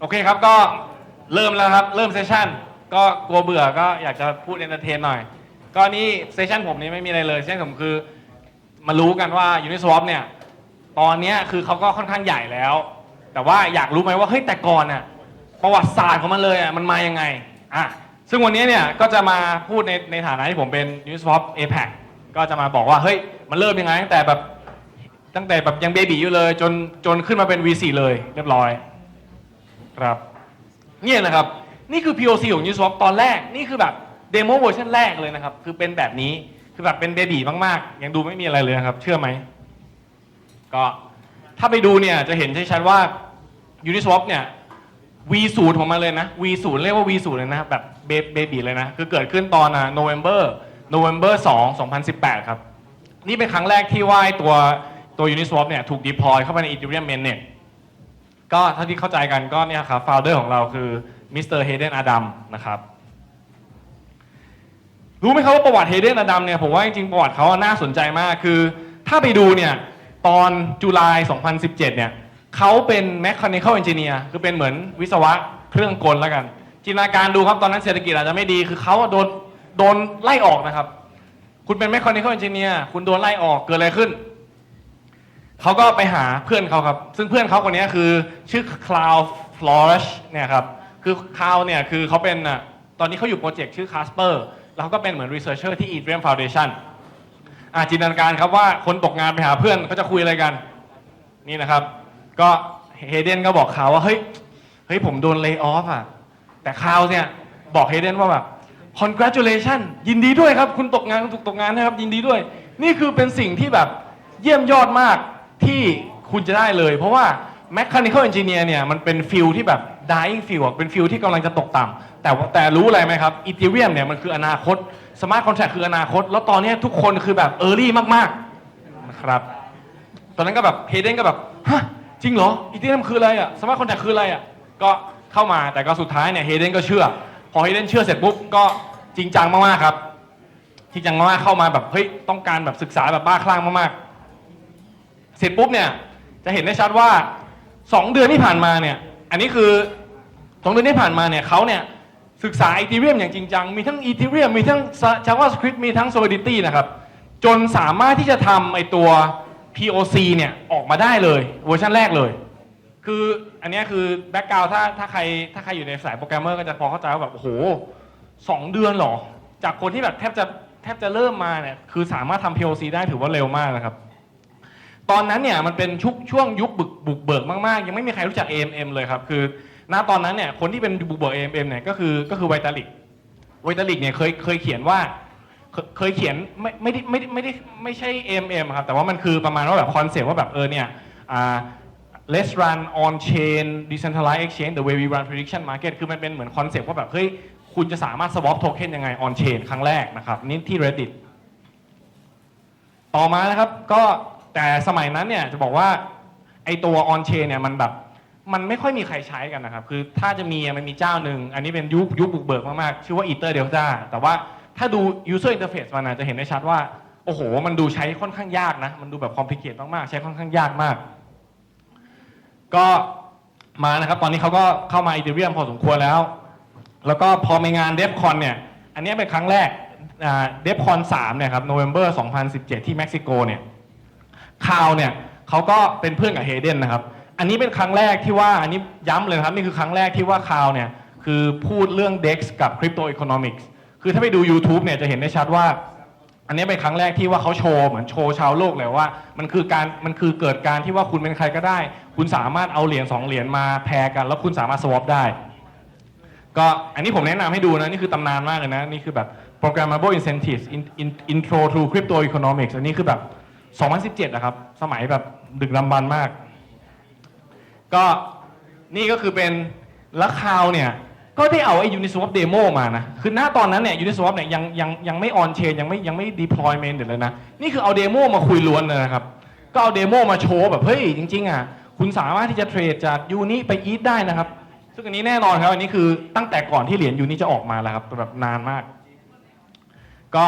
โอเคครับก็เริ่มแล้วครับ เริ่มเซสชั่นก็กลัวเบื่อก็อยากจะพูดเอนเตอร์เทนหน่อย ก็นี่เซสชั่นผมนี้ไม่มีอะไรเลยเซสชั่นผมคือมารู้กันว่า Uniswap เนี่ย ตอนนี้คือเขาก็ค่อนข้างใหญ่แล้ว แต่ว่าอยากรู้ไหมว่าเฮ้ยแต่ก่อนน่ะประวัติศาสตร์ของมันเลยอะมันมายังไงอะซึ่งวันนี้เนี่ยก็จะมาพูดในในฐานะที่ผมเป็น Uniswap APAC ก็จะมาบอกว่าเฮ้ยมันเริ่มยังไงตั้งแต่แบบตั้งแต่แบบยังเบบีอยู่เลยจนจนขึ้นมาเป็น V4 เลยเรียบร้อย ครับ เนี่ยนะครับ นี่คือ POC ของ Uniswap ตอนแรก นี่คือแบบเดโมเวอร์ชันแรกเลยนะครับ คือเป็นแบบนี้ คือแบบเป็นเบบีมากๆ ยังดูไม่มีอะไรเลยนะครับ เชื่อไหม ก็ถ้าไปดูเนี่ยจะเห็นชัดๆว่า Uniswap เนี่ย V0 ของมันเลยนะ V0 เรียกว่า V0 เลยนะแบบเบบีเลยนะ คือเกิดขึ้นตอนอะ November November 2 2018 ครับ นี่เป็นครั้งแรกที่ว่าไอ้ตัวตัว Uniswap เนี่ยถูก deploy เข้าไปใน Ethereum mainnet ก็เท่าที่เข้าใจกันก็เนี่ยครับ founder ของเราคือมิสเตอร์เฮเดนอดัมนะครับรู้ไหมครับว่าประวัติเฮเดนอดัมเนี่ยผมว่าจริงๆประวัติเขาน่าสนใจมากคือ ถ้าไปดูเนี่ยตอนจุลาย2017 เนี่ยเขาเป็น mechanical engineer คือเป็นเหมือนวิศวะเครื่องกลแล้วกัน จินตนาการดูครับตอนนั้นเศรษฐกิจอาจจะไม่ดีคือเขาโดนโดนไล่ออกนะครับ คุณเป็น mechanical engineer คุณโดนไล่ออกเกิดอะไรขึ้น เขาก็ไปหาเพื่อนเขาครับ ซึ่งเพื่อนเขาคนนี้คือชื่อ Cloud Flourish เนี่ยครับ คือ Cloud เนี่ยคือเขาเป็นอะตอนนี้เขาอยู่โปรเจกต์ชื่อ Casper แล้วเขาก็เป็นเหมือน researcher ที่ Ethereum Foundation อะจินตนาการครับว่าคนตกงานไปหาเพื่อนเขาจะคุยอะไรกัน นี่นะครับ ก็เฮเดนก็บอกเขาว่า เฮ้ย เฮ้ยผมโดน lay off อะ แต่คาวเนี่ยบอกเฮเดนว่าแบบ congratulation ยินดีด้วยครับ คุณตกงานคุณถูกตกงานนะครับ ยินดีด้วย นี่คือเป็นสิ่งที่แบบเยี่ยมยอดมาก ที่คุณจะได้เลย เพราะว่า mechanical engineer เนี่ยมันเป็นฟิลที่แบบ dying field อะเป็นฟิลที่กำลังจะตกต่ำแต่ว่าแต่รู้อะไรไหมครับ Ethereum เนี่ยมันคืออนาคต smart contract คืออนาคต แล้วตอนเนี้ยทุกคนคือแบบ early มากๆนะครับตอนนั้นก็แบบเฮเดนก็แบบฮะจริงเหรออีทีเอ็มคืออะไรอะสมาร์ทคอนแทคคืออะไรอะก็เข้ามาแต่ก็สุดท้ายเนี่ยเฮเดนก็เชื่อ พอเฮเดนเชื่อเสร็จปุ๊บก็จริงจังมากๆครับจริงจังมากๆเข้ามาแบบเฮ้ยต้องการแบบศึกษาแบบบ้าคลั่งมากๆ เสร็จปุ๊บเนี่ยจะเห็นได้ชัดว่า 2 เดือนที่ผ่านมาเนี่ยอันนี้คือสองเดือนที่ผ่านมาเนี่ยเขาเนี่ยศึกษาอีทีเรียมอย่างจริงจัง มีทั้งอีทีเรียมมีทั้ง JavaScript มีทั้ง Solidity นะครับจนสามารถที่จะทำไอตัว POC เนี่ยออกมาได้เลยเวอร์ชันแรกเลย คืออันนี้คือแบ็กกราวถ้าถ้าใครถ้าใครอยู่ในสายโปรแกรมเมอร์ก็จะพอเข้าใจว่าแบบโอ้โหสองเดือนหรอ จากคนที่แบบแทบจะแทบจะเริ่มมาเนี่ยคือสามารถทำ POC ได้ถือว่าเร็วมากนะครับ ตอนนั้นเนี่ยมันเป็นชุกช่วงยุคบุกบุกเบิกมากๆ ยังไม่มีใครรู้จัก AMM เลยครับ คือณตอนนั้นเนี่ยคนที่เป็นบุกเบิก AMM เนี่ยก็คือก็คือไวตาลิกไวตาลิกเนี่ยเคยเคยเขียนว่าเคยเขียนไม่ไม่ได้ไม่ได้ไม่ได้ไม่ใช่ AMM ครับแต่ว่ามันคือประมาณว่าแบบคอนเซ็ปต์ว่าแบบเออเนี่ยอ่า let's run on chain decentralized exchange the way we run prediction market คือมันเป็นเหมือนคอนเซ็ปต์ว่าแบบเฮ้ยคุณจะสามารถ swap token ยังไง on chain ครั้งแรกนะครับนี่ที่ Reddit ต่อมานะครับก็ แต่สมัยนั้นเนี่ยจะบอกว่าไอตัว on chain เนี่ยมันแบบมันไม่ค่อยมีใครใช้กันนะครับ คือถ้าจะมีมันมีเจ้าหนึ่ง อันนี้เป็นยุคยุคบุกเบิกมากๆ ชื่อว่า Ether Delta แต่ว่าถ้าดู user interface มันจะเห็นได้ชัดว่า โอ้โห มันดูใช้ค่อนข้างยากนะ มันดูแบบ complicated มากๆ ใช้ค่อนข้างยากมาก ก็มานะครับ ตอนนี้เขาก็เข้ามา Ethereum พอสมควรแล้ว แล้วก็พอมีงาน DevCon เนี่ย อันนี้เป็นครั้งแรกอ่า DevCon 3เนี่ยครับ November 2017 ที่เม็กซิโกเนี่ย คาวเนี่ยเขาก็เป็นเพื่อนกับเฮเดนนะครับ อันนี้เป็นครั้งแรกที่ว่าอันนี้ย้ำเลยครับ นี่คือครั้งแรกที่ว่าคาวเนี่ยคือพูดเรื่อง DEX กับ Crypto Economics คือถ้าไปดู YouTube เนี่ยจะเห็นได้ชัดว่า อันนี้เป็นครั้งแรกที่ว่าเขาโชว์เหมือนโชว์ชาวโลกเลยว่า มันคือการมันคือเกิดการที่ว่าคุณเป็นใครก็ได้ คุณสามารถเอาเหรียญสองเหรียญมาแพรกัน แล้วคุณสามารถ swap ได้ ก็อันนี้ผมแนะนำให้ดูนะนี่คือตำนานมากเลยนะนี่คือแบบ programmable incentives intro to crypto economics อันนี้คือแบบ 2017นะครับ สมัยแบบดึกดำบรรพ์มาก ก็นี่ก็คือเป็นแล้วคาวเนี่ย ก็ได้เอาไอ้ Uniswap demo มานะ คือหน้าตอนนั้นเนี่ย Uniswap เนี่ยยังยังยังไม่ on chain ยังไม่ยังไม่ deployment เดี๋ยวเลยนะ นี่คือเอาเดโมมาคุยล้วนเลยนะครับ ก็เอาเดโมมาโชว์แบบ เฮ้ย จริง ๆ อะ คุณสามารถที่จะเทรดจากยูนี้ไปอีทได้นะครับ ซึ่งอันนี้แน่นอนครับ อันนี้คือตั้งแต่ก่อนที่เหรียญยูนี้จะออกมาแล้วครับแบบนานมาก ก็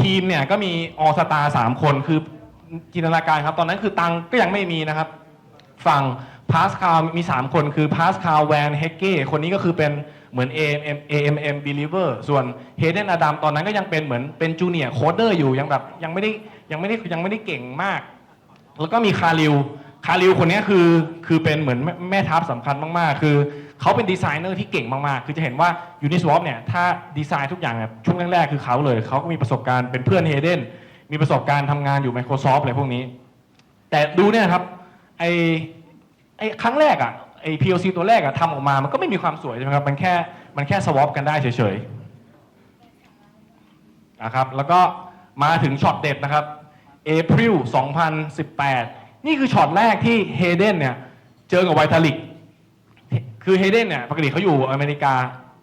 ทีมเนี่ยก็มีออสตาสามคนคือ จินตนาการครับ ตอนนั้นคือตังก็ยังไม่มีนะครับ ฝั่งพาสคาลมี 3 คนคือพาสคาลแวนเฮกเก้คนนี้ก็คือเป็นเหมือน AMM AMM believer ส่วนเฮเดนอดัมตอนนั้นก็ยังเป็นเหมือนเป็นจูเนียร์โคเดอร์อยู่ยังแบบยังไม่ได้ยังไม่ได้ยังไม่ได้เก่งมาก แล้วก็มีคาริวคาริวคนนี้คือคือเป็นเหมือนแม่แม่ทัพสำคัญมาก ๆ คือเขาเป็นดีไซเนอร์ที่เก่งมากๆ คือจะเห็นว่า Uniswap เนี่ยถ้าดีไซน์ทุกอย่างช่วงแรกๆ คือเขาเลย เขาก็มีประสบการณ์เป็นเพื่อนเฮเดน มีประสบการณ์ทำงานอยู่ Microsoft อะไรพวกนี้ แต่ดูเนี่ยครับไอไอครั้งแรกอะไอ POC ตัวแรกอะทำออกมา มันก็ไม่มีความสวยใช่ไหมครับ มันแค่มันแค่ swap กันได้เฉยๆนะครับแล้วก็มาถึงช็อตเด็ดนะครับ April 2018 นี่คือช็อตแรกที่เฮเดนเนี่ยเจอกับไวทาลิกคือเฮเดนเนี่ยปกติเขาอยู่อเมริกา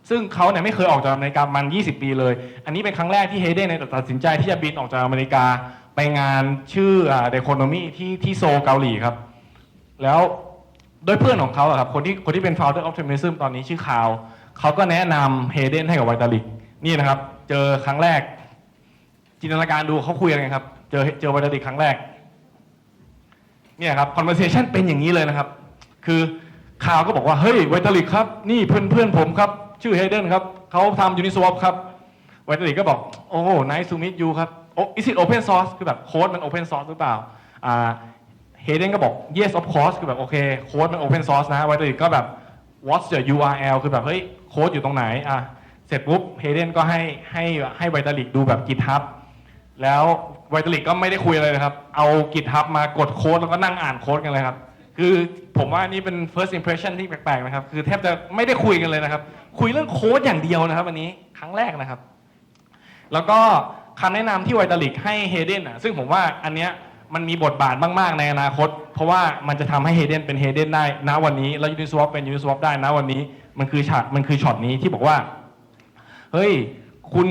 ซึ่งเขาเนี่ยไม่เคยออกจากอเมริกามัน 20 ปีเลย อันนี้เป็นครั้งแรกที่เฮเดนเนี่ยตัดสินใจที่จะบินออกจากอเมริกาไปงานชื่อเดโคโนมีที่ที่โซลเกาหลีครับ แล้วโดยเพื่อนของเขาอะครับคนที่คนที่เป็น founder optimism ตอนนี้ชื่อคาวเขาก็แนะนำเฮเดนให้กับไวตาลิกนี่นะครับ เจอครั้งแรก จินตนาการดูเขาคุยกันไงครับ เจอเจอไวตาลิกครั้งแรกเนี่ยครับ conversation เป็นอย่างนี้เลยนะครับ คือข่าวก็บอกว่าเฮ้ยไวตาลิกครับ นี่เพื่อนเพื่อนผมครับ ชื่อเฮเดนครับเขาทำยูนิสวอปครับไวตาลิกก็บอก โอ้โห nice to meet you ครับโอ้ is it open source คือแบบโค้ดมัน open source หรือเปล่าอ่าเฮเดนก็บอก yes of course คือแบบโอเคโค้ดมัน open source นะไวตาลิกก็แบบ what's the URL คือแบบเฮ้ยโค้ดอยู่ตรงไหนอะเสร็จปุ๊บเฮเดนก็ให้ให้ให้ไวตาลิกดูแบบ GitHub แล้วไวตาลิกก็ไม่ได้คุยอะไรเลยครับ เอากิท hub มากดโค้ดแล้วก็นั่งอ่านโค้ดกันเลยครับ คือผมว่านี่เป็น first impression ที่แปลกๆนะครับ คือแทบจะไม่ได้คุยกันเลยนะครับ คุยเรื่องโค้ดอย่างเดียวนะครับวันนี้ครั้งแรกนะครับ แล้วก็คำแนะนำที่ไวตาลิกให้เฮเดนอะซึ่งผมว่าอันเนี้ยมันมีบทบาทมาก ๆ ในอนาคต เพราะว่ามันจะทำให้เฮเดนเป็นเฮเดนได้ณวันนี้ แล้วยูนิสวอปเป็นยูนิสวอปได้ณวันนี้ มันคือฉากมันคือช็อตนี้ที่บอกว่า เฮ้ย คุณ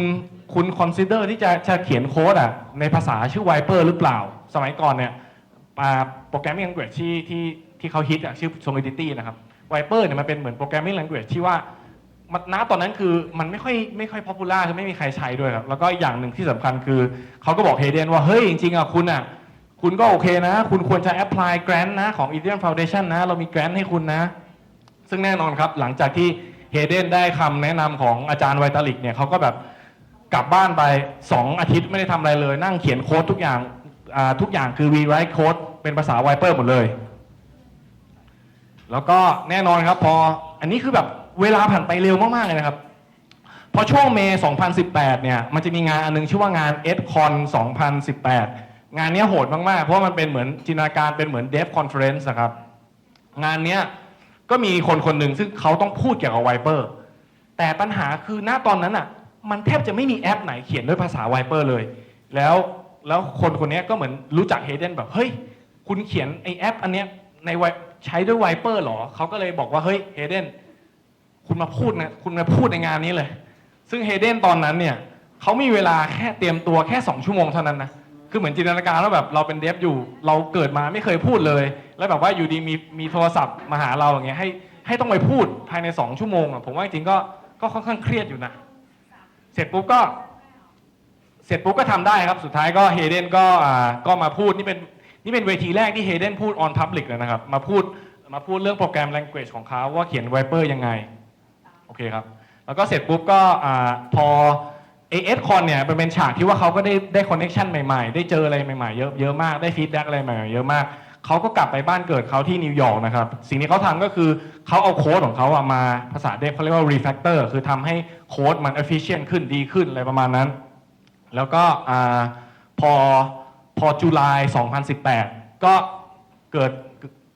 คุณคอนซิเดอร์ที่จะจะเขียนโค้ดอะในภาษาชื่อ Viper หรือเปล่า สมัยก่อนเนี่ยโปรแกรมมิ่ง language ที่ที่ที่เขาฮิตอะชื่อ Solidity นะครับ Viper เนี่ยมันเป็นเหมือนโปรแกรมมิ่ง language ที่ว่า มันณตอนนั้นคือมันไม่ค่อยไม่ค่อย popular คือไม่มีใครใช้ด้วยครับแล้วก็อีกอย่างหนึ่งที่สำคัญคือเขาก็บอกเฮเดนว่าเฮ้ยจริงๆอะคุณอะคุณก็โอเคนะ คุณควรจะ apply grant นนะของ Ethereum Foundation นะ เรามี grant ให้คุณนะ ซึ่งแน่นอนครับ หลังจากที่เฮเดนได้คำแนะนำของอาจารย์ไวตาลิกเนี่ยเขาก็แบบกลับบ้านไป 2 อาทิตย์ไม่ได้ทำอะไรเลย นั่งเขียนโค้ดทุกอย่างอ่าทุกอย่างคือ rewrite code เป็นภาษา Viper หมดเลย แล้วก็แน่นอนครับพออันนี้คือแบบ เวลาผ่านไปเร็วมากๆเลยนะครับ พอช่วงเมย์ 2018 เนี่ย มันจะมีงานอันนึงชื่อว่างาน EdCon 2018 งานนี้โหดมากๆ เพราะว่ามันเป็นเหมือนจินตนาการเป็นเหมือน Dev Conference นะครับ งานนี้ก็มีคนคนหนึ่งซึ่งเขาต้องพูดเกี่ยวกับไวเปอร์แต่ปัญหาคือณตอนนั้นอะ มันแทบจะไม่มีแอปไหนเขียนด้วยภาษาไวเปอร์เลย แล้วแล้วคนคนนี้ก็เหมือนรู้จักเฮเดนแบบเฮ้ยคุณเขียนไอแอป อันเนี้ยในใช้ด้วยไวเปอร์หรอเขาก็เลยบอกว่าเฮ้ยเฮเดน คุณมาพูดนะคุณมาพูดในงานนี้เลย ซึ่งเฮเดนตอนนั้นเนี่ยเขามีเวลาแค่เตรียมตัวแค่2ชั่วโมงเท่านั้นนะคือเหมือนจินตนาการว่าแบบเราเป็นเดฟอยู่ เราเกิดมาไม่เคยพูดเลย แล้วแบบว่าอยู่ดีมีมีโทรศัพท์มาหาเราอย่างเงี้ยให้ให้ต้องไปพูดภายใน2ชั่วโมงอะผมว่าจริงก็ก็ค่อนข้างเครียดอยู่นะเสร็จปุ๊บก็ เสร็จปุ๊บก็ทำได้ครับ สุดท้ายก็เฮเดนก็อ่าก็มาพูดนี่เป็นนี่เป็นเวทีแรกที่เฮเดนพูด on public เลยนะครับ มาพูดมาพูดเรื่องโปรแกรม language ของเขาว่าเขียน Viper ยังไง อเคครับ แล้วก็เสร็จปุ๊บก็อ่าพอ AS Con เนี่ยมันเป็นฉากที่ว่าเขาก็ได้ได้คอนเน t ชันใหม่ๆ ได้เจออะไรใหม่ๆ เยอะเยอะมากได้ฟีดแบ็กอะไรใหม่ๆเยอะมากเขาก็กลับไปบ้านเกิดเขาที่นิวยอร์กนะครับ สิ่งที่เขาทำก็คือเขาเอาโค้ดของเขาอะมาภาษาเดฟเขาเรียกว่า refactor คือทำให้โค้ดมัน efficient ขึ้นดีขึ้นอะไรประมาณนั้น แล้วก็อาพอพอจุลาย 2018 ก็เกิด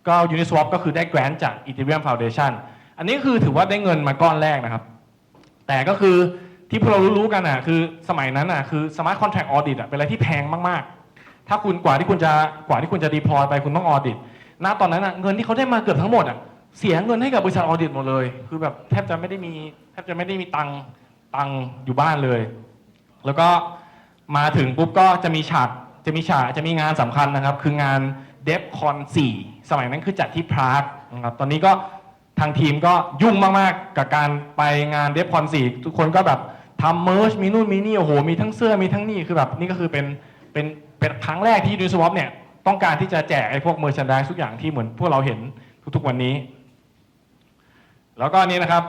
ก็ Uniswap ก็คือได้ grant จาก Ethereum Foundation อันนี้คือถือว่าได้เงินมาก้อนแรกนะครับ แต่ก็คือที่พวกเรารู้ๆกันอะ คือสมัยนั้นอะคือ smart contract audit อะเป็นอะไรที่แพงมากๆ ถ้าคุณกว่าที่คุณจะกว่าที่คุณจะ deploy ไปคุณต้อง audit ณตอนนั้นอะเงินที่เขาได้มาเกือบทั้งหมดอะเสียเงินให้กับบริษัท audit หมดเลย คือแบบแทบจะไม่ได้มีแทบจะไม่ได้มีตังตังอยู่บ้านเลย แล้วก็มาถึงปุ๊บก็จะมีฉากจะมีฉากจะมีงานสำคัญนะครับ คืองาน DevCon 4สมัยนั้นคือจัดที่พรากนะครับตอนนี้ก็ ทางทีมก็ยุ่งมากๆ กับการไปงาน DevCon 4ทุกคนก็แบบทำเมอร์ชมีนู่นมีนี่โอ้โหมีทั้งเสื้อมีทั้งนี่คือแบบนี่ก็คือเป็นเป็นเป็นครั้งแรกที่ Uniswap เนี่ยต้องการที่จะแจกไอ้พวกเมอร์ชันด s ทุกอย่างที่เหมือนพวกเราเห็นทุกๆวันนี้ แล้วก็นี้นะครับ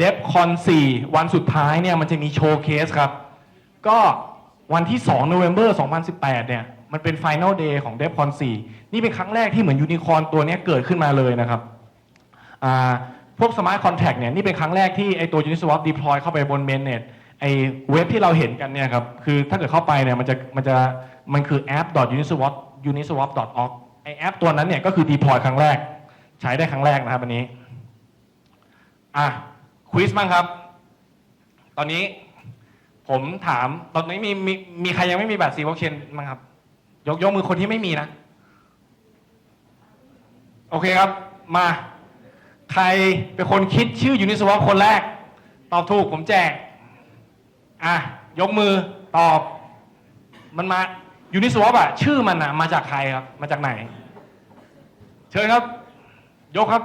d e p c o n 4วันสุดท้ายเนี่ยมันจะมีโชว์เคสครับ ก็วันที่2 November 2018 เนี่ย มันเป็น Final Day ของ d e p c o n 4 นี่เป็นครั้งแรกที่เหมือนยูนิคอร์นตัวนี้เกิดขึ้นมาเลยนะครับ พวก Smart Contract เนี่ยนี่เป็นครั้งแรกที่ไอตัว Uniswap deploy เข้าไปบน mainnet ไอเว็บที่เราเห็นกันเนี่ยครับคือถ้าเกิดเข้าไปเนี่ยมันจะมันจะมันคือ app.uniswap uniswap.org ไอแอปตัวนั้นเนี่ยก็คือ deploy ครั้งแรก ใช้ได้ครั้งแรกนะครับอันนี้อะควิสบ้างครับ ตอนนี้ผมถามตอนนี้มีมีมีใครยังไม่มีบัตรซีวอลเชนบ้างครับ ยกยกมือคนที่ไม่มีนะ โอเคครับมา ใครเป็นคนคิดชื่อยูนิสวอปคนแรก ตอบถูกผมแจก อะ ยกมือตอบ มันมายูนิสวอปอะชื่อมันอะมาจากใครครับ มาจากไหน เชิญครับ ยกครับ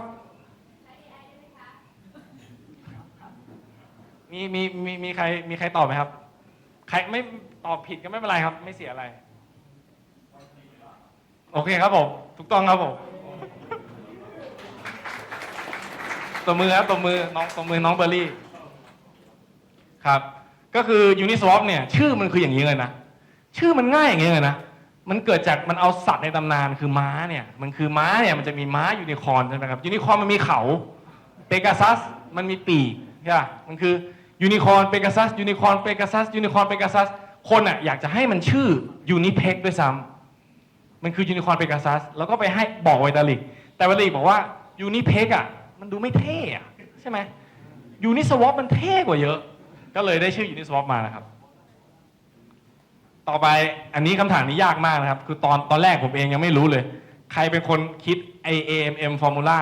มีมีมีมีใครมีใครตอบไหมครับ ใครไม่ตอบผิดก็ไม่เป็นไรครับ ไม่เสียอะไร โอเคครับผม ถูกต้องครับผม ตบมือครับตบมือน้องตบมือน้องเบอร์รี่ครับ ก็คือ Uniswap เนี่ย ชื่อมันคืออย่างนี้เลยนะ ชื่อมันง่ายอย่างนี้เลยนะ มันเกิดจากมันเอาสัตว์ในตำนานคือม้าเนี่ย มันคือม้าเนี่ยมันจะมีม้ายูนิคอร์นใช่ไหมครับยูนิคอร์นมันมีเขาเปกาซัสมันมีปีกใช่ปะมันคือยูนิคอร์นเปกาซัสยูนิคอร์นเปกาซัสยูนิคอร์นเปกาซัสคนอะอยากจะให้มันชื่อยูนิเพ็กด้วยซ้ำมันคือยูนิคอร์นเปกาซัสแล้วก็ไปให้บอกไวตาลิกแต่ไวตาลิกบอกว่ายูนิเพ็กอะ มันดูไม่เท่อะใช่ไหมยูนิสวอปมันเท่กว่าเยอะ ก็เลยได้ชื่อยูนิสวอปมานะครับ ต่อไปอันนี้คำถามนี้ยากมากนะครับ คือตอนตอนแรกผมเองยังไม่รู้เลย ใครเป็นคนคิด IAMM formula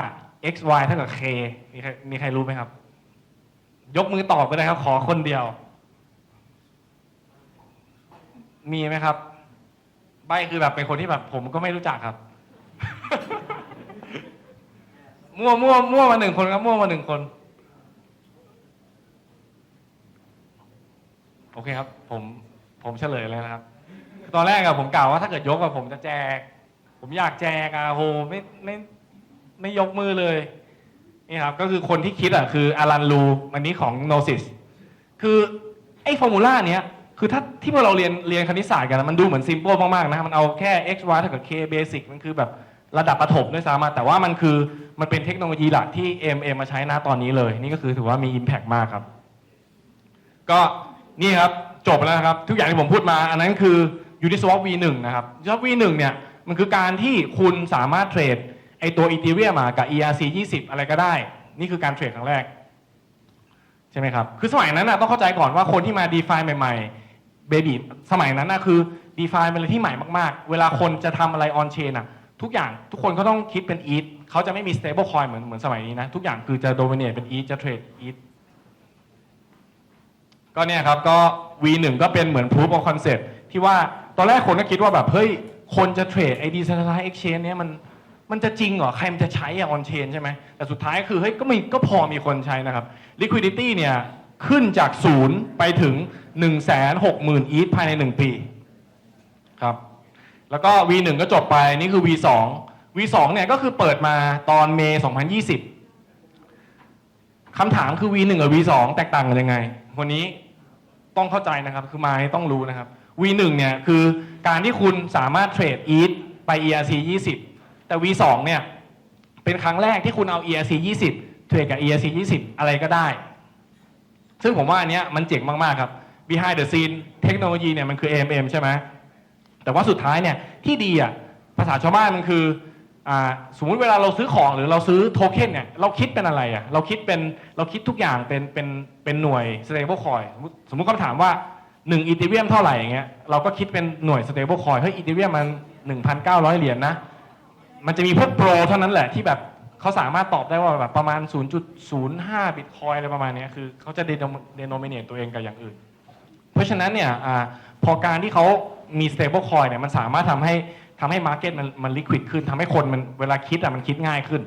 x y เท่ากับ k มีใครมีใครรู้ไหมครับ ยกมือตอบก็ได้ครับ ขอคนเดียว มีไหมครับ ใบคือแบบเป็นคนที่แบบผมก็ไม่รู้จักครับ มั่วมั่วมั่วมาหนึ่งคนครับ มั่วมาหนึ่งคน โอเคครับ ผมผมเฉลยเลยนะครับ ตอนแรกอะผมกล่าวว่าถ้าเกิดยกอะผมจะแจก ผมอยากแจกอะโหไม่ไม่ไม่ยกมือเลยนี่ครับ ก็คือคนที่คิดอะคืออารันลูอันนี้ของโนซิสคือไอ้ฟอร์มูลาเนี้ยคือถ้าที่พวกเราเรียนเรียนคณิตศาสตร์กัน มันดูเหมือนซิมเปิลมากๆนะ มันเอาแค่ x y เท่ากับ k basic มันคือแบบ ระดับประถมด้วยซ้ำแต่ว่ามันคือมันเป็นเทคโนโลยีหลักที่ AMM มาใช้ณตอนนี้เลย นี่ก็คือถือว่ามี Impact มากครับ ก็นี่ครับจบแล้วนะครับ ทุกอย่างที่ผมพูดมา อันนั้นคือ Uniswap V1 นะครับ Uniswap V1 เนี่ยมันคือการที่คุณสามารถเทรดไอตัว Ethereum มากับ ERC 20 อะไรก็ได้ นี่คือการเทรดครั้งแรก ใช่ไหมครับ คือสมัยนั้นนะต้องเข้าใจก่อนว่าคนที่มา DeFi ใหม่ๆ Baby สมัยนั้นนะคือ DeFi เป็นอะไรที่ใหม่มากๆ เวลาคนจะทำอะไร on chain อะ ทุกอย่างทุกคนก็ต้องคิดเป็น ETH เขาจะไม่มี stable coin เหมือนเหมือนสมัยนี้นะ ทุกอย่างคือจะ dominate เป็น ETH จะเทรด ETH ก็เนี่ยครับก็ V1 ก็เป็นเหมือน proof of concept ที่ว่าตอนแรกคนก็คิดว่าแบบเฮ้ยคนจะเทรดไอ้ decentralized exchange เนี่ยมันมันจะจริงเหรอ ใครมันจะใช้อะ on chain ใช่ไหม แต่สุดท้ายคือเฮ้ยก็มีก็พอมีคนใช้นะครับ liquidity เนี่ยขึ้นจากศูนย์ไปถึง 1 6 0 0 0 0 ETH ภายใน 1 ปีครับ แล้วก็ V1 ก็จบไปนี่คือ V2 V2 เนี่ยก็คือเปิดมาตอนเมย์2020คำถามคือ V1 กับ V2 แตกต่างกันยังไงวันนี้ต้องเข้าใจนะครับคือมาให้ต้องรู้นะครับ V1 เนี่ยคือการที่คุณสามารถเทรด ETH ไป ERC 20 แต่ V2 เนี่ยเป็นครั้งแรกที่คุณเอา ERC 20 เทรดกับ ERC 20 อะไรก็ได้ ซึ่งผมว่าอันเนี้ยมันเจ๋งมาก ๆ ครับ behind the scene เทคโนโลยีเนี่ยมันคือ AMM ใช่ไหม แต่ว่าสุดท้ายเนี่ยที่ดีอะภาษาชาวบ้านมันคืออ่าสมมุติเวลาเราซื้อของหรือเราซื้อโทเค็นเนี่ยเราคิดเป็นอะไรอะเราคิดเป็นเราคิดทุกอย่างเป็นเป็นเป็นหน่วย stable coin สมมุติสมมติคำถามว่า1อีเทเรียมเท่าไหร่อย่างเงี้ยเราก็คิดเป็นหน่วย stable coin เฮ้ยอีเทเรียมมัน1,900 เหรียญนะมันจะมีพวกโปรเท่านั้นแหละที่แบบเขาสามารถตอบได้ว่าแบบประมาณ 0.05 บิตคอยอะไรประมาณนี้คือเขาจะ denominate ตัวเองกับอย่างอื่น ราะฉะนั้นเนี่ยอพอการที่เขามี stable coin เนี่ยมันสามารถทำให้ทำให้ market มันมัน liquid ขึ้นทำให้คนมันเวลาคิดอะมันคิดง่ายขึ้น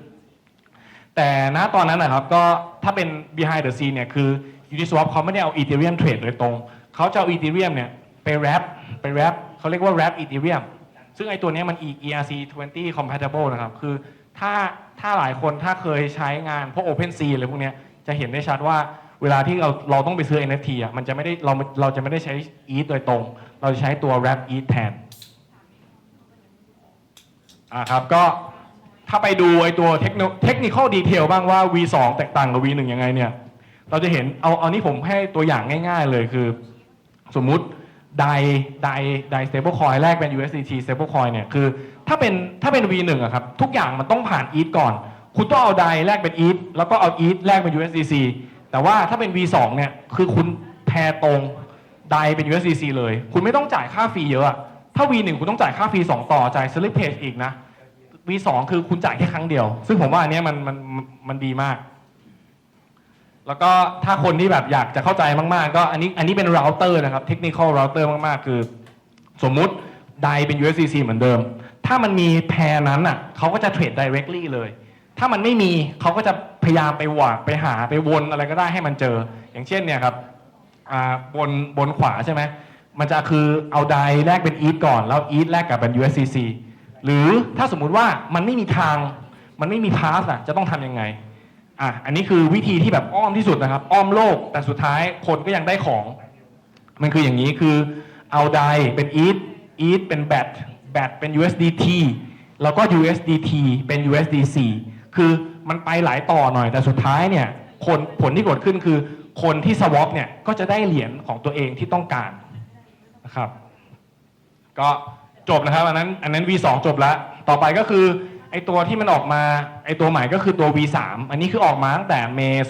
แต่ณตอนนั้นนะครับก็ถ้าเป็น behind the scene เนี่ยคือ Uniswap เขาไม่ได้เอา Ethereum trade โดยตรง เขาจะเอา Ethereum เนี่ยไป wrap ไป wrap เขาเรียกว่า wrap Ethereum ซึ่งไอตัวนี้มัน ERC 20 compatible นะครับ คือถ้าถ้าหลายคนถ้าเคยใช้งานพวก OpenSea อะไรพวกเนี้ยจะเห็นได้ชัดว่า เวลาที่เราเราต้องไปซื้อ NFT อะมันจะไม่ได้เราเราจะไม่ได้ใช้ ETH โดยตรง เราจะใช้ตัว Wrap ETH แทนอ่าครับก็ถ้าไปดูไอตัวเทคโนเทคนิคดีเทลบ้างว่า V2 แตกต่างกับ V1 ยังไงเนี่ย เราจะเห็นเอาเอานี่ผมให้ตัวอย่างง่าย ๆ เลยคือ สมมุติไดไดได stable coin แรกเป็น USDT stable coin เนี่ยคือถ้าเป็นถ้าเป็น V1 อะครับ ทุกอย่างมันต้องผ่าน ETH ก่อน คุณต้องเอาไดแลกเป็น ETH แล้วก็เอา ETH แลกเป็น USDC แต่ว่าถ้าเป็น V2 เนี่ยคือคุณแพรตรงไดเป็น USDC เลย คุณไม่ต้องจ่ายค่าฟรีเยอะอะ ถ้า V1 คุณต้องจ่ายค่าฟรี2ต่อจ่าย slippage อีกนะ V2 คือคุณจ่ายแค่ครั้งเดียว ซึ่งผมว่าอันนี้มันมันมันมันดีมาก แล้วก็ถ้าคนที่แบบอยากจะเข้าใจมากๆ ก็อันนี้อันนี้เป็นเราเตอร์นะครับเทคนิคอลเราเตอร์มากๆ คือสมมุติไดเป็น USDC เหมือนเดิม ถ้ามันมีแพรนั้นอะเขาก็จะเทรด directly เลย ถ้ามันไม่มีเขาก็จะพยายามไปหวากไปหาไปวนอะไรก็ได้ให้มันเจอ อย่างเช่นเนี่ยครับบนบนขวาใช่ไหมมันจะคือเอาไดแลกเป็น ETH ก่อน แล้ว ETH แลกกับเป็น USDC หรือถ้าสมมุติว่ามันไม่มีทางมันไม่มีพาสอะจะต้องทำยังไงอะอันนี้คือวิธีที่แบบอ้อมที่สุดนะครับ อ้อมโลกแต่สุดท้ายคนก็ยังได้ของ มันคืออย่างนี้คือเอาไดเป็น ETH ETH เป็น BAT BAT เป็น USDT แล้วก็ USDT เป็น USDC คือมันไปหลายต่อหน่อยแต่สุดท้ายเนี่ยคนผลที่เกิดขึ้นคือ คนที่ swap เนี่ยก็จะได้เหรียญของตัวเองที่ต้องการนะครับ ก็จบนะครับอันนั้นอันนั้น V2 จบแล้วต่อไปก็คือไอตัวที่มันออกมาไอตัวใหม่ก็คือตัว V3 อันนี้คือออกมาตั้งแต่เมย์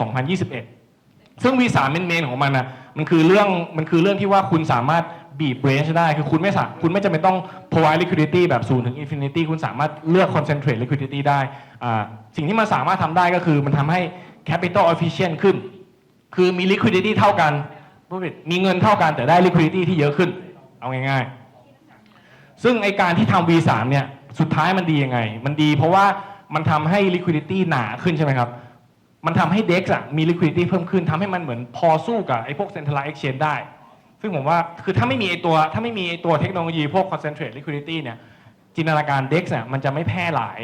2021 ซึ่ง V3 เมนเมนของมันนะมันคือเรื่องมันคือเรื่องที่ว่าคุณสามารถ บีบ range ได้คือคุณไม่สาคุณไม่จำเป็นต้อง provide liquidity แบบ0ถึง infinity คุณสามารถเลือก concentrate liquidity ได้อ่าสิ่งที่มันสามารถทำได้ก็คือมันทำให้ capital efficient ขึ้น คือมี liquidity เท่ากัน มีเงินเท่ากันแต่ได้ liquidity ที่เยอะขึ้น เอาง่ายๆ ซึ่งไอการที่ทำ V3 เนี่ย สุดท้ายมันดียังไง มันดีเพราะว่ามันทำให้ liquidity หนาขึ้นใช่ไหมครับ มันทำให้ DEX อะมี liquidity เพิ่มขึ้นทำให้มันเหมือนพอสู้กับไอพวก centralized exchange ได้ ซึ่งผมว่าคือถ้าไม่มีไอตัวถ้าไม่มีไอตัวเทคโนโลยีพวก concentrate liquidity เนี่ยจินตนาการ DEX เนี่ยมันจะไม่แพร่หลาย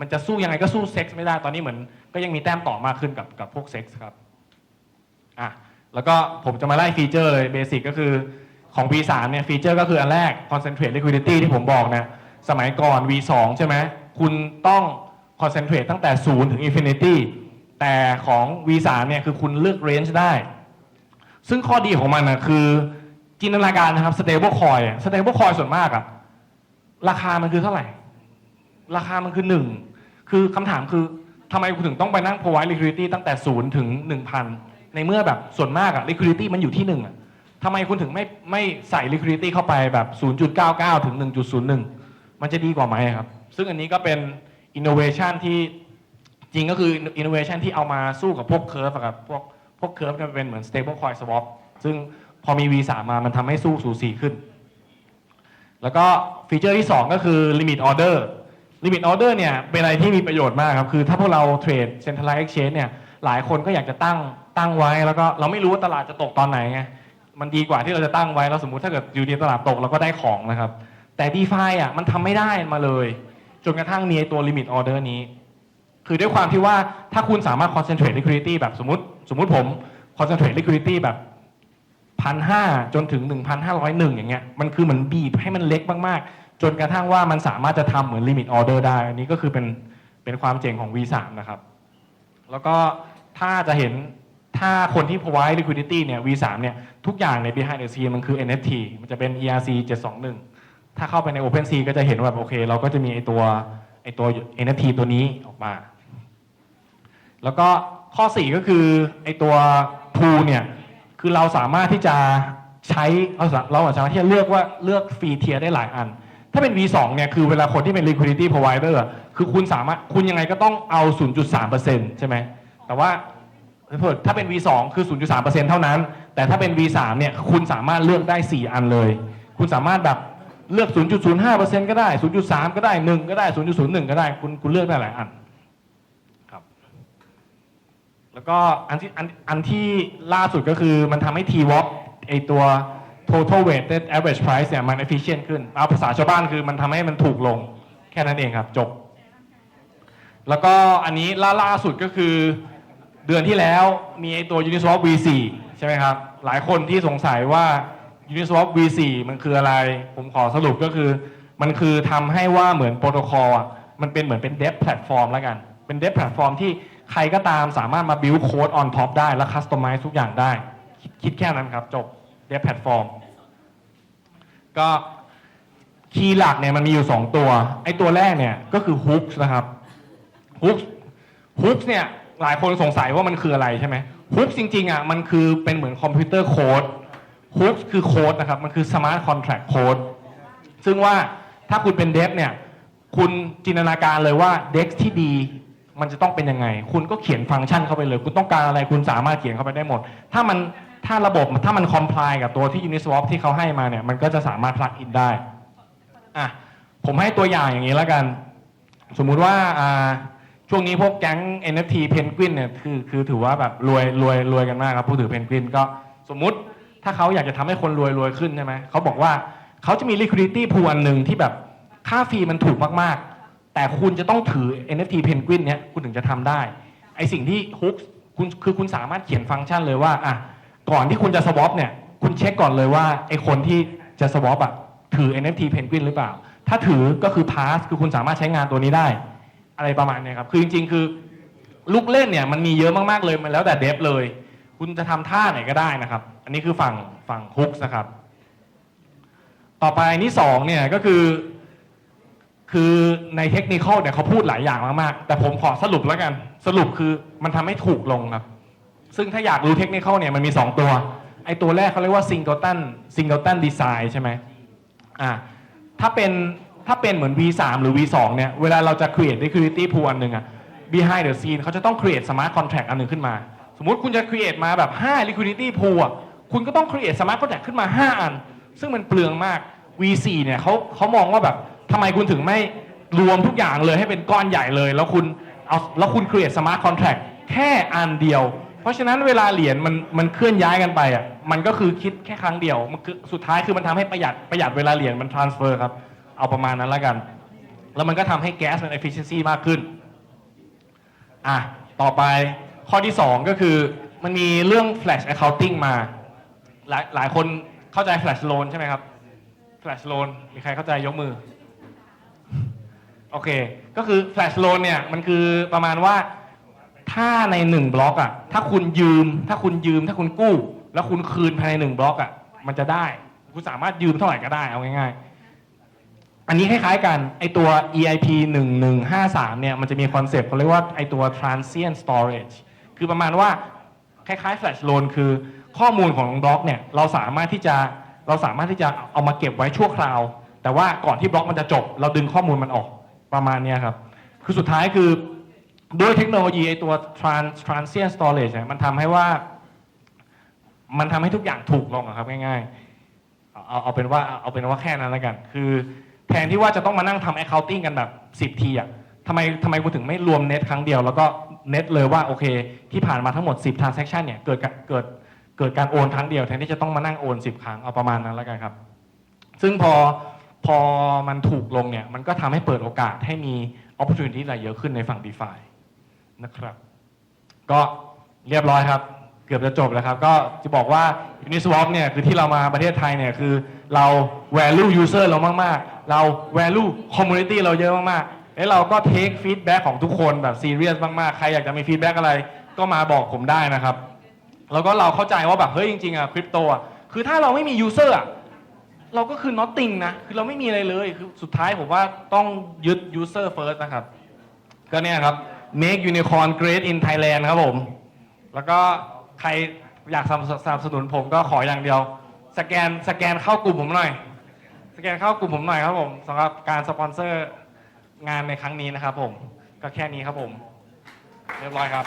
มันจะสู้ยังไงก็สู้ SEX ไม่ได้ตอนนี้เหมือน ก็ยังมีแต้มต่อมากขึ้นกับกับพวก SEX ครับอะแล้วก็ผมจะมาไล่ฟีเจอร์เลยเบสิกก็คือของ V3 เนี่ยฟีเจอร์ก็คืออันแรก concentrate liquidity ที่ผมบอกนะสมัยก่อน V2 ใช่ไหมคุณต้อง concentrate ตั้งแต่ 0 ถึง infinity แต่ของ V3 เนี่ยคือคุณเลือก range ได้ ซึ่งข้อดีของมันนะคือจินตนาการนะครับ stable coin อะ stable coin ส่วนมากอะราคามันคือเท่าไหร่ ราคามันคือหนึ่งคือคำถามคือทำไมคุณถึงต้องไปนั่ง provide liquidity ตั้งแต่ศูนย์ถึงหนึ่งพันในเมื่อแบบส่วนมากอะ liquidity มันอยู่ที่หนึ่งอะทำไมคุณถึงไม่ไม่ใส่ liquidity เข้าไปแบบ 0.99 ถึง 1.01 มันจะดีกว่าไหมครับ ซึ่งอันนี้ก็เป็น innovation ที่จริงก็คือ innovation ที่เอามาสู้กับพวก curve อะครับพวก พวกเนี่ยมันเป็นเหมือน stable coin swap ซึ่งพอมี V3 มามันทำให้สู้สูสีขึ้น แล้วก็ฟีเจอร์ที่ 2 ก็คือ limit order limit order เนี่ยเป็นอะไรที่มีประโยชน์มากครับ คือถ้าพวกเราเทรด centralized exchange เนี่ยหลายคนก็อยากจะตั้งตั้งไว้ แล้วก็เราไม่รู้ว่าตลาดจะตกตอนไหนไงมันดีกว่าที่เราจะตั้งไว้แล้วสมมติถ้าเกิดอยู่ดีตลาดตกเราก็ได้ของนะครับ แต่ DeFi อะมันทำไม่ได้มาเลย จนกระทั่งมีตัว limit order นี้ คือด้วยความที่ว่าถ้าคุณสามารถ concentrate liquidity แบบสมมติ สมมุติผม concentrate liquidity แบบพันห้าจนถึง1,501อย่างเงี้ยมันคือเหมือนบีบให้มันเล็กมากๆ จนกระทั่งว่ามันสามารถจะทำเหมือน limit order ได้ อันนี้ก็คือเป็นเป็นความเจ๋งของ V3 นะครับ แล้วก็ถ้าจะเห็นถ้าคนที่ provide liquidity เนี่ย V3 เนี่ยทุกอย่างใน behind the scene มันคือ NFT มันจะเป็น ERC 721 ถ้าเข้าไปใน OpenSea ก็จะเห็นว่าแบบโอเค เราก็จะมีไอตัวไอตัว NFT ตัวนี้ออกมา แล้วก็ ข้อ 4 ก็คือไอตัว pool เนี่ยคือเราสามารถที่จะใช้เราสาเราสามารถที่จะเลือกว่าเลือกฟรีเทียได้หลายอัน ถ้าเป็น V2 เนี่ยคือเวลาคนที่เป็น liquidity provider คือคุณสามารถคุณยังไงก็ต้องเอา 0.3%ใช่ไหมแต่ว่าถ้าเป็น V2 คือ 0.3%เท่านั้น แต่ถ้าเป็น V3 เนี่ยคุณสามารถเลือกได้ 4 อันเลย คุณสามารถแบบเลือก 0.05%ก็ได้ 0.3 ก็ได้ 1 ก็ได้ 0.01 ก็ได้ คุณคุณเลือกได้หลายอัน แล้วก็อันที่อันอันที่ล่าสุดก็คือมันทำให้ T-WAP ไอตัว total weighted average price เนี่ยมัน efficient ขึ้น เอาภาษาชาวบ้านคือมันทำให้มันถูกลงแค่นั้นเองครับ จบ แล้วก็อันนี้ล่าล่าสุดก็คือเดือนที่แล้วมีไอตัว Uniswap V4 ใช่ไหมครับ หลายคนที่สงสัยว่า Uniswap V4 มันคืออะไร ผมขอสรุปก็คือ มันคือทำให้ว่าเหมือนโปรโตคอลอะมันเป็นเหมือนเป็น Dev Platform แล้วกัน เป็น Dev Platform ที่ ใครก็ตามสามารถมา build code on top ได้ และ customize ทุกอย่างได้ คิดคิดแค่นั้นครับ จบ Dev Platform ก็คีย์หลักเนี่ยมันมีอยู่ 2 ตัว ไอ้ตัวแรกเนี่ยก็คือ hooks นะครับ hooks hooks เนี่ยหลายคนสงสัยว่ามันคืออะไรใช่ไหม hooks จริงๆอะมันคือเป็นเหมือนคอมพิวเตอร์โค้ด hooks คือโค้ดนะครับ มันคือ smart contract code ซึ่งว่าถ้าคุณเป็นเดฟเนี่ย คุณจินตนาการเลยว่าเด็กที่ดี มันจะต้องเป็นยังไง คุณก็เขียนฟังก์ชันเข้าไปเลย คุณต้องการอะไรคุณสามารถเขียนเข้าไปได้หมด ถ้ามันถ้าระบบถ้ามันคอมพลายกับตัวที่ Uniswap ที่เขาให้มาเนี่ยมันก็จะสามารถ plug in ได้อะผมให้ตัวอย่างอย่างนี้แล้วกัน สมมุติว่าอ่าช่วงนี้พวกแก๊ง NFT เพนกวินเนี่ยคือคือถือว่าแบบรวยรวยรวยกันมากครับผู้ถือเพนกวินก็สมมุติถ้าเขาอยากจะทำให้คนรวยรวยขึ้นใช่ไหมเขาบอกว่าเขาจะมี liquidity pool อันหนึ่งที่แบบค่าฟรีมันถูกมากๆ แต่คุณจะต้องถือ NFT เพนกวินเนี่ยคุณถึงจะทำได้ ไอสิ่งที่ฮุกคุณคือคุณสามารถเขียนฟังก์ชันเลยว่าอะก่อนที่คุณจะสวอปเนี่ย คุณเช็คก่อนเลยว่าไอคนที่จะสวอปอะถือ NFT เพนกวินหรือเปล่า ถ้าถือก็คือ pass คือคุณสามารถใช้งานตัวนี้ได้ อะไรประมาณเนี้ยครับ คือจริงๆ คือลูกเล่นเนี่ยมันมีเยอะมากๆเลยมันแล้วแต่เดฟเลย คุณจะทำท่าไหนก็ได้นะครับ อันนี้คือฝั่งฝั่งฮุกนะครับ ต่อไปอันที่สองเนี่ยก็คือ คือในเทคนิคเนี่ยเขาพูดหลายอย่างมากๆ แต่ผมขอสรุปแล้วกัน สรุปคือมันทำให้ถูกลงครับ ซึ่งถ้าอยากรู้เทคนิคเนี่ยมันมี 2 ตัว ไอตัวแรกเขาเรียกว่า singleton singleton design ใช่ไหมอ่าถ้าเป็นถ้าเป็นเหมือน V3 หรือ V2 เนี่ยเวลาเราจะ create liquidity pool อันหนึ่งอะ behind the scene เขาจะต้อง create smart contract อันหนึ่งขึ้นมา สมมติคุณจะ create มาแบบ 5 liquidity pool คุณก็ต้อง create smart contract ขึ้นมา 5 อัน ซึ่งมันเปลืองมาก V4 เนี่ยเขาเขามองว่าแบบ ทำไมคุณถึงไม่รวมทุกอย่างเลยให้เป็นก้อนใหญ่เลย แล้วคุณเอาแล้วคุณ create smart contract แค่อันเดียว เพราะฉะนั้นเวลาเหรียญมันมันเคลื่อนย้ายกันไปอะมันก็คือคิดแค่ครั้งเดียวมันคือสุดท้ายคือมันทำให้ประหยัดประหยัดเวลาเหรียญมัน transfer ครับ เอาประมาณนั้นแล้วกัน แล้วมันก็ทำให้แก๊สมัน efficiency มากขึ้นอะต่อไปข้อที่ 2 ก็คือมันมีเรื่อง flash accounting มา หลายหลายคนเข้าใจ flash loan ใช่ไหมครับ flash loan มีใครเข้าใจยกมือ โอเค ก็คือ flash loan เนี่ย มันคือประมาณว่า ถ้าในหนึ่งบล็อกอะถ้าคุณยืม ถ้าคุณยืม ถ้าคุณกู้ แล้วคุณคืนภายในหนึ่งบล็อกอะมันจะได้ คุณสามารถยืมเท่าไหร่ก็ได้ เอาง่ายๆ อันนี้คล้ายๆกัน ไอตัว EIP 1153 เนี่ย มันจะมีคอนเซปต์เขาเรียกว่าไอตัว transient storage คือประมาณว่า คล้ายๆ flash loan คือข้อมูลของบล็อกเนี่ย เราสามารถที่จะ เราสามารถที่จะเอามาเก็บไว้ชั่วคราว แต่ว่าก่อนที่บล็อกมันจะจบ เราดึงข้อมูลมันออกประมาณเนี้ยครับ คือสุดท้ายคือด้วยเทคโนโลยีไอตัว trans transient storage เนี่ยมันทำให้ว่า มันทำให้ทุกอย่างถูกลงอะครับง่ายๆเอาเอาเอาเป็นว่าเอาเป็นว่าแค่นั้นแล้วกัน คือแทนที่ว่าจะต้องมานั่งทำ accounting กันแบบ 10 ทีอะทำไมทำไมกูถึงไม่รวมเน็ตครั้งเดียว แล้วก็เน็ตเลยว่าโอเค ที่ผ่านมาทั้งหมด 10 transaction เนี่ยเกิดการเกิดเกิดการโอนครั้งเดียวแทนที่จะต้องมานั่งโอน 10 ครั้งเอาประมาณนั้นแล้วกันครับ ซึ่งพอ พอมันถูกลงเนี่ยมันก็ทำให้เปิดโอกาสให้มี opportunity อะไรเยอะขึ้นในฝั่ง DeFi นะครับ ก็เรียบร้อยครับ เกือบจะจบแล้วครับ ก็จะบอกว่า Uniswap เนี่ยคือที่เรามาประเทศไทยเนี่ยคือเรา value user เรามาก ๆ เรา value community เราเยอะมาก ๆ แล้วเราก็ take feedback ของทุกคนแบบ serious มาก ๆ ใครอยากจะมี feedback อะไร ก็มาบอกผมได้นะครับ แล้วก็เราเข้าใจว่าแบบเฮ้ยจริง ๆ อะคริปโตอะคือถ้าเราไม่มี user อะ เราก็คือ nothing นะ คือเราไม่มีอะไรเลย คือสุดท้ายผมว่าต้องยึด user first นะครับ ก็เนี่ยครับ make unicorn great in Thailand ครับผม แล้วก็ใครอยากสนับสนับสนุนผมก็ขออย่างเดียว สแกนสแกนเข้ากลุ่มผมหน่อย สแกนเข้ากลุ่มผมหน่อยครับผมสำหรับการสปอนเซอร์งานในครั้งนี้นะครับผม ก็แค่นี้ครับผม เรียบร้อยครับ